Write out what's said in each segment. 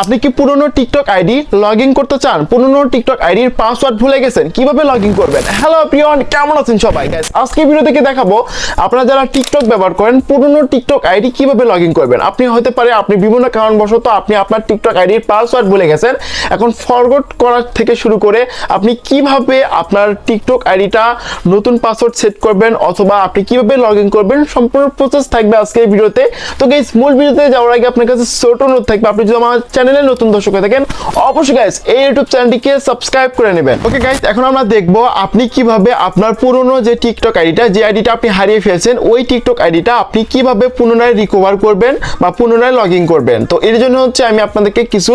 আপনি কি পুরনো টিকটক আইডি লগ ইন করতে চান? পুরনো টিকটক আইডির পাসওয়ার্ড ভুলে গেছেন? কীভাবে লগ ইন করবেন? হ্যালো প্রিয়ন কেমন আছেন সবাই? গাইস আজকে ভিডিও থেকে দেখাবো, আপনারা যারা টিকটক ব্যবহার করেন, পুরনো টিকটক আইডি কীভাবে লগ ইন করবেন? আপনি হতে পারে আপনি বিভিন্ন কারণবশত আপনি আপনার টিকটক আইডির পাসওয়ার্ড ভুলে গেছেন। এখন ফরগট করার থেকে শুরু করে আপনি কীভাবে আপনার টিকটক আইডিটা নতুন পাসওয়ার্ড সেট করবেন অথবা আপনি কীভাবে লগ ইন করবেন, সম্পূর্ণ প্রসেস থাকবে আজকের ভিডিওতে তো। গাইস মূল ভিডিওতে যাওয়ার আগে আপনার কাছে ছোট অনুরোধ থাকবে। আপনি যদি আমার চ্যানেলে নতুন দর্শক হয়ে থাকেন, অবশ্যই গাইস এই ইউটিউব চ্যানেলটিকে সাবস্ক্রাইব করে নেবেন। ওকে গাইস এখন আমরা দেখব আপনি কীভাবে আপনার পুরনো যে টিকটক আইডিটা, যে আইডিটা আপনি হারিয়ে ফেলছেন, ওই টিকটক আইডিটা আপনি কীভাবে পুনরায় রিকভার করবেন বা পুনরায় লগ ইন করবেন? তো এর জন্য হচ্ছে আমি আপনাদেরকে কিছু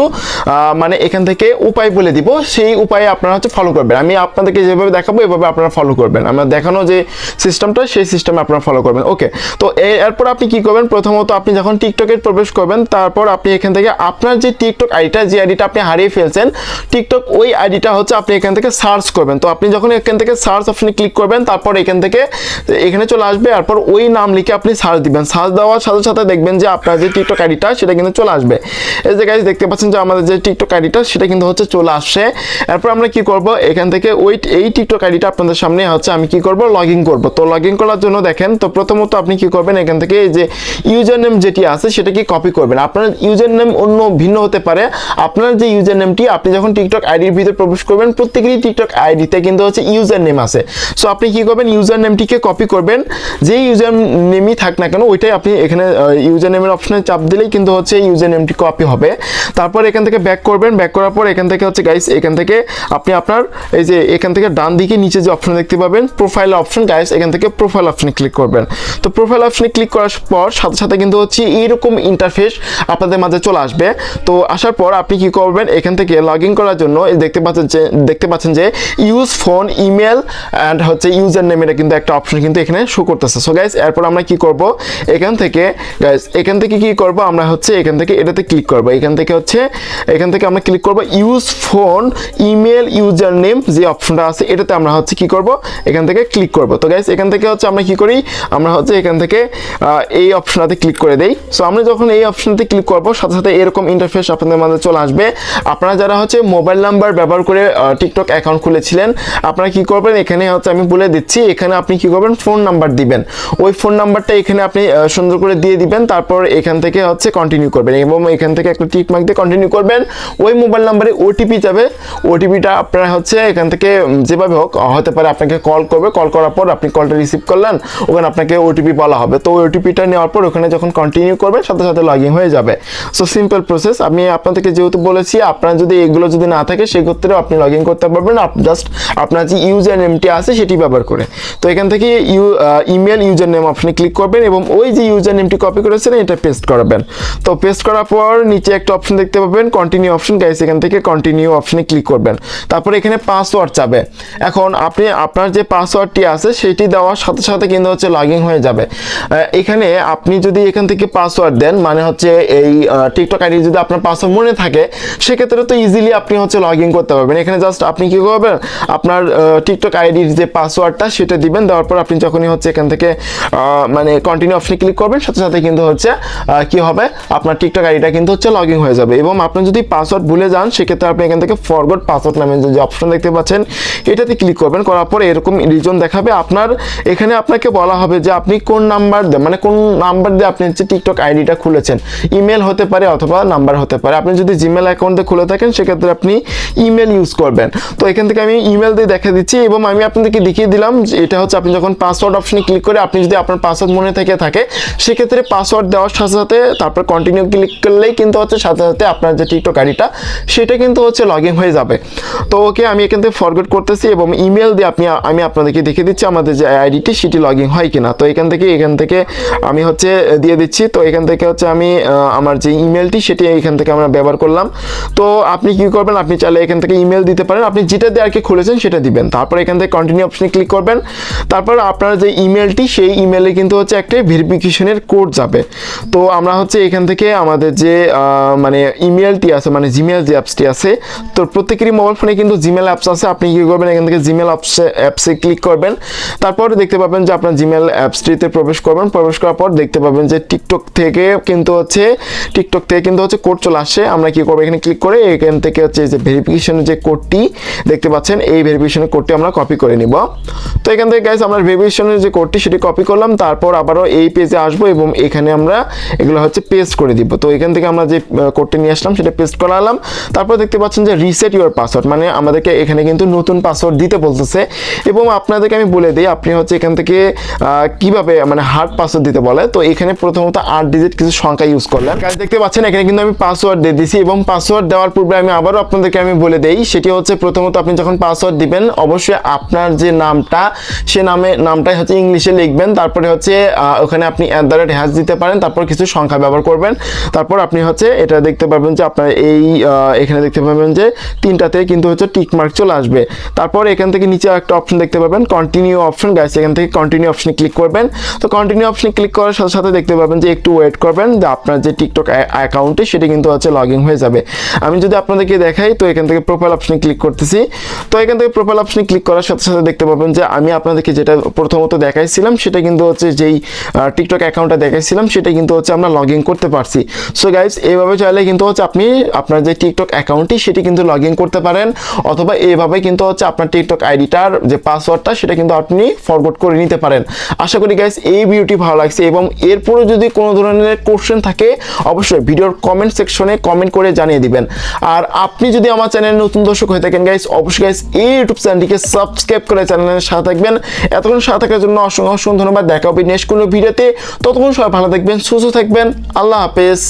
মানে এখান থেকে উপায় বলে দিব। সেই উপায়ে আপনারা হচ্ছে ফলো করবেন। আমি আপনাদেরকে যেভাবে দেখাবো, এভাবে আপনারা ফলো করবেন। আমরা দেখানো যে সিস্টেমটা সেই সিস্টেমে আপনারা ফলো করবেন। ওকে তো এরপর আপনি কি করবেন? প্রথমত আপনি যখন টিকটকে প্রবেশ করবেন, তারপর আপনি এখান থেকে আপনার যে টিকটক আইডিটা যে আইডিটা আপনি হারিয়ে ফেলছেন টিকটক ওই আইডিটা হচ্ছে আপনি এখান থেকে সার্চ করবেন। তো আপনি যখন এখান থেকে সার্চ অপশনে ক্লিক করবেন, তারপর এখান থেকে এখানে চলে আসবে তারপর ওই নাম লিখে আপনি সার্চ দিবেন। সার্চ দেওয়ার সাথে সাথে দেখবেন যে আপনার যে টিকটক আইডিটা সেটা কিন্তু চলে আসবে। এই যে গাইজ দেখতে পাচ্ছেন যে আমাদের যে টিকটক আইডিটা সেটা কিন্তু হচ্ছে চলে আসছে। এরপর আমরা কি করব? এখান থেকে ওই, এই টিকটক আইডিটা আপনাদের সামনে হচ্ছে আমি কি করব? লগ ইন করব। তো লগ ইন করার জন্য দেখেন, তো প্রথমত আপনি কি করবেন? এখান থেকে এই যে ইউজার নেম যেটি আছে সেটা কি কপি করবেন। আপনার ইউজার নেম অন্য ভিন্ন হতে পারে। আপনার যে ইউজার নেমটি আপনি যখন টিকটক আইডির ভিতরে প্রবেশ করবেন, প্রত্যেকেরই টিকটক আইডিতে কিন্তু হচ্ছে ইউজার নেম আছে। সো আপনি কি করবেন? ইউজার নেমটিকে কপি করবেন। যে ইউজার নেমই থাক না কেন, ওইটাই আপনি এখানে ইউজার নেমের অপশনে চাপ দিলেই কিন্তু হচ্ছে ইউজার নেমটি কপি হবে। তারপর এখান থেকে ব্যাক করবেন। ব্যাক করার পর এখান থেকে হচ্ছে গাইস এখান থেকে আপনি আপনার এই যে এখান থেকে ডান দিকে নিচে যে অপশন দেখতে পাবেন প্রোফাইল অপশন গাইস এখান থেকে প্রোফাইল অপশনে ক্লিক করবেন। তো প্রোফাইল অপশনে ক্লিক করার পর সাথে সাথে কিন্তু হচ্ছে এইরকম ইন্টারফেস আপনাদের মাঝে চলে আসবে। তো আসার পর আপনি কি করবেন? এখান থেকে লগ ইন করার জন্য দেখতে পাচ্ছেন যে, দেখতে পাচ্ছেন যে ইউজ ফোন ইমেল অ্যান্ড হচ্ছে ইউজার নেমের কিন্তু একটা অপশন কিন্তু এখানে শো করতেছে। সো গাইস এরপর আমরা কি করব? এখান থেকে গাইস এখান থেকে কি করব? আমরা হচ্ছে এখান থেকে এটাতে ক্লিক করব। এখান থেকে হচ্ছে, এখান থেকে আমরা ক্লিক করব use phone email user name যে অপশনটা আছে, এটাতে আমরা হচ্ছে কি করব? এখান থেকে ক্লিক করব। তো গাইস এখান থেকে হচ্ছে আমরা কি করি? আমরা হচ্ছে এখান থেকে এই অপশনটাতে ক্লিক করে দেই। সো আমরা যখন এই অপশনটাতে ক্লিক করব, সাথে সাথে এরকম ইন্টারফেস আপনাদের মাঝে চলে আসবে। আপনারা যারা হচ্ছে মোবাইল নাম্বার ব্যবহার করে টিকটক অ্যাকাউন্ট খুলেছিলেন, আপনারা কি করবেন? এখানে হচ্ছে আমি বলে দিচ্ছি, এখানে আপনি কি করবেন? ফোন নাম্বার দিবেন। ওই ফোন নাম্বারটা এখানে আপনি সুন্দর করে দিয়ে দিবেন, তারপর এখান থেকে হচ্ছে কন্টিনিউ করবেন এবং এখান থেকে একটা টিক মার্ক দিয়ে কন্টিনিউ করবেন। ওই মোবাইল নাম্বারে ওটিপি যাবে। ওটিপিটা আপনারা হচ্ছে এখান থেকে যেভাবে হোক হতে পারে আপনাকে কল করবে। কল করার পর আপনি কলটা রিসিভ করলেন, ওখানে আপনাকে ওটিপি বলা হবে। তো ওই ওটিপিটা নেওয়ার পর ওখানে যখন কন্টিনিউ করবেন, সাথে সাথে লগ ইন হয়ে যাবে। সো সিম্পল প্রসেস আমি আপনাদেরকে যেহেতু বলেছি, আপনার যদি এগুলো যদি না থাকে সেক্ষেত্রে আপনি লগ ইন করতে পারবেন। জাস্ট আপনার যে ইউজার নেমটি আছে, সেটি ব্যবহার করে। তো এখান থেকে ইউ ইমেল ইউজার নেম অপশনে ক্লিক করবেন এবং ওই যে ইউজার নেমটি কপি করেছেন, এটা পেস্ট করাবেন। তো পেস্ট করার পর নিচে একটা অপশন দেখতে পাবেন কন্টিনিউ অপশন গাইস এখান থেকে কন্টিনিউ অপশনে ক্লিক করবেন। তারপর এখানে পাসওয়ার্ড চাবে। এখন আপনি, আপনার যে পাসওয়ার্ডটি আছে, সেটি দেওয়ার সাথে সাথে কিন্তু হচ্ছে লগ ইন হয়ে যাবে। এখানে আপনি যদি এখান থেকে পাসওয়ার্ড দেন মানে হচ্ছে এই টিকটক আইডি যদি আপনার পাসওয়ার্ড মনে থাকে, সেক্ষেত্রে তো ইজিলি আপনি হচ্ছে লগ ইন করতে পারবেন। এখানে জাস্ট আপনি কী করবেন? আপনার টিকটক আইডির যে পাসওয়ার্ডটা সেটা দিবেন। দেওয়ার পর আপনি যখনই হচ্ছে এখান থেকে মানে কন্টিনিউ অপশনে ক্লিক করবেন, সাথে সাথে কিন্তু হচ্ছে কি হবে? আপনার টিকটক আইডিটা কিন্তু হচ্ছে লগ ইন হয়ে যাবে। এবং আপনি যদি পাসওয়ার্ড ভুলে যান, সেক্ষেত্রে আপনি এখান থেকে ফরগট পাসওয়ার্ড নামে যে অপশন দেখতে পাচ্ছেন, এটাতে ক্লিক করবেন। করার পর এরকম রিজন দেখাবে। আপনার, এখানে আপনাকে বলা হবে যে আপনি কোন নাম্বার দিয়ে মানে কোন নাম্বার দিয়ে আপনি হচ্ছে টিকটক আইডিটা খুলেছেন। ইমেল হতে পারে অথবা নাম্বার হতে পারে। আপনি যদি জিমেল অ্যাকাউন্ট খুলে থাকেন, সেক্ষেত্রে আপনি ইমেল ইউজ করবেন। তো এখান থেকে আমি ইমেল দিয়ে দেখা দিচ্ছি এবং আমি আপনাদেরকে দেখিয়ে দিলাম এটা হচ্ছে আপনি যখন পাসওয়ার্ড অপশনে ক্লিক করে আপনি যদি আপনার পাসওয়ার্ড মনে থেকে থাকে, সেক্ষেত্রে পাসওয়ার্ড দেওয়ার সাথে সাথে তারপর কন্টিনিউ ক্লিক করলেই কিন্তু হচ্ছে সাথে সাথে আপনার যে টিকটক আইডিটা সেটা কিন্তু হচ্ছে লগ ইন হয়ে যাবে। তো ওকে আমি এখান থেকে ফরগেট করতেছি এবং ইমেল দিয়ে আপনি, আমি আপনাদেরকে দেখে দিচ্ছি আমাদের যে আইডিটি সেটি লগ ইন হয় কিনা। তো এখান থেকে এখান থেকে আমি হচ্ছে দিয়ে দিচ্ছি। তো এখান থেকে হচ্ছে আমি আমার যে ইমেলটি সেটি এখান থেকে আমরা ব্যবহার করলাম। তো আপনি কি করবেন? আপনি চাইলে এখান থেকে ইমেল দিতে পারেন। আপনি যেটা দিয়ে আর কি খুলেছেন সেটা দিবেন। তারপর এখান থেকে কন্টিনিউ অপশনে ক্লিক করবেন। তারপর আপনার যে ইমেলটি সেই ইমেলে কিন্তু হচ্ছে একটা ভেরিফিকেশনের কোড যাবে। তো আমরা হচ্ছে এখান থেকে আমাদের যে মানে ইমেলটি আছে মানে জিমেল যে অ্যাপসটি আছে, তো প্রত্যেকেরই মোবাইল ফোনে কিন্তু জিমেল অ্যাপস আছে। আপনি কি করবেন? এখান থেকে জিমেল অ্যাপসে অ্যাপসে ক্লিক করবেন। তারপর দেখতে পাবেন যে আপনার জিমেল অ্যাপসটিতে প্রবেশ করবেন। প্রবেশ করার পর দেখতে পাবেন যে টিকটক থেকে কিন্তু হচ্ছে টিকটক থেকে কিন্তু হচ্ছে কোড চলে আসে, আমরা কি করব? এখানে ক্লিক করে এখান থেকে হচ্ছে যে ভেরিফিকেশনের যে কোডটি দেখতে পাচ্ছেন, এই ভেরিফিকেশনের কোডটি আমরা কপি করে নিব। তো এখান থেকে গাইস আমরা ভেরিফিকেশনের যে কোডটি সেটি কপি করলাম, তারপর আবারও এই পেজে আসব এবং এখানে আমরা এগুলো হচ্ছে পেস্ট করে দিব। তো এখান থেকে আমরা যে কোডটি নিয়ে আসলাম, সেটা পেস্ট করালাম। তারপর দেখতে পাচ্ছেন যে রিসেট ইউর পাসওয়ার্ড মানে আমাদেরকে এখানে কিন্তু নতুন পাসওয়ার্ড দিতে বলতেছে। এবং আপনাদেরকে আমি বলে দিই, আপনি হচ্ছে এখান থেকে কীভাবে মানে হার্ড পাসওয়ার্ড দিতে বলে, তো এখানে প্রথমত আট ডিজিট কিছু সংখ্যা ইউজ করলেন। কাজ দেখতে পাচ্ছেন, এখানে কিন্তু আমি পাসওয়ার্ড দিয়ে দিছি এবং পাসওয়ার্ড দেওয়ার পূর্বে আমি আবারও আপনাদেরকে আমি বলে দেই, সেটি হচ্ছে প্রথমত আপনি যখন পাসওয়ার্ড দিবেন, অবশ্যই আপনার যে নামটা, সে নামে, নামটাই হচ্ছে ইংলিশে লিখবেন, তারপরে হচ্ছে ওখানে আপনি অ্যাট দ্য রেট হ্যাশ দিতে পারেন, তারপর কিছু সংখ্যা ব্যবহার করবেন, তারপর আপনি হচ্ছে এটা দেখতে পাবেন যে আপনার এই এখানে দেখতে পাবেন যে তিনটাতে কিন্তু হচ্ছে টিক মার্ক চলে আসবে। তারপর এখান থেকে নিচে একটা অপশন দেখতে পাবেন কন্টিনিউ অপশন গাইস এখান থেকে কন্টিনিউ অপশনে ক্লিক করবেন। তো কন্টিনিউ অপশনে ক্লিক করার সাথে সাথে দেখতে পাবেন যে একটু ওয়েট করবেন, যে আপনার যে টিকটক অ্যাকাউন্টে সেটা কিন্তু হচ্ছে লগ ইন হয়ে যাবে। আমি যদি আপনাদেরকে দেখাই, তো এখান থেকে প্রোফাইল অপশনে ক্লিক করতেছি। তো এখান থেকে প্রোফাইল অপশনে ক্লিক করার সাথে সাথে দেখতে পাবেন যে আমি আপনাদেরকে যেটা প্রথমত দেখাইছিলাম, সেটা কিন্তু হচ্ছে যেই টিকটক অ্যাকাউন্টটা দেখাইছিলাম, সেটা কিন্তু হচ্ছে আমরা লগ ইন করতে পারছি। সো গাইজ এইভাবে চাইলে কিন্তু হচ্ছে আপনি আপনার যে টিকটক অ্যাকাউন্টটি সেটি কিন্তু লগ ইন করতে পারেন। অথবা এইভাবে কিন্তু হচ্ছে আপনার টিকটক আইডিটার যে পাসওয়ার্ডটা সেটা কিন্তু আপনি ফরওয়ার্ড করে নিতে পারেন। আশা করি গাইজ এই ভিডিওটি ভালো লাগছে এবং এরপরে যদি কোনো ধরনের কোশ্চেন থাকে, অবশ্যই ভিডিওর কমেন্ট সেকশনে কমেন্ট করে জানিয়ে দিবেন। আর আপনি যদি আমার চ্যানেলে নতুন দর্শক হয়ে থাকেন গাইস অবশ্যই গাইস এই ইউটিউব চ্যানেলটিকে সাবস্ক্রাইব করে চ্যানেলের সাথে থাকবেন। এতক্ষণ সাথে থাকার জন্য অসংখ্য অসংখ্য ধন্যবাদ। দেখা হবে নেক্সট কোনো ভিডিওতে ততক্ষণ সবাই ভালো থাকবেন, সুস্থ থাকবেন। আল্লাহ হাফেজ।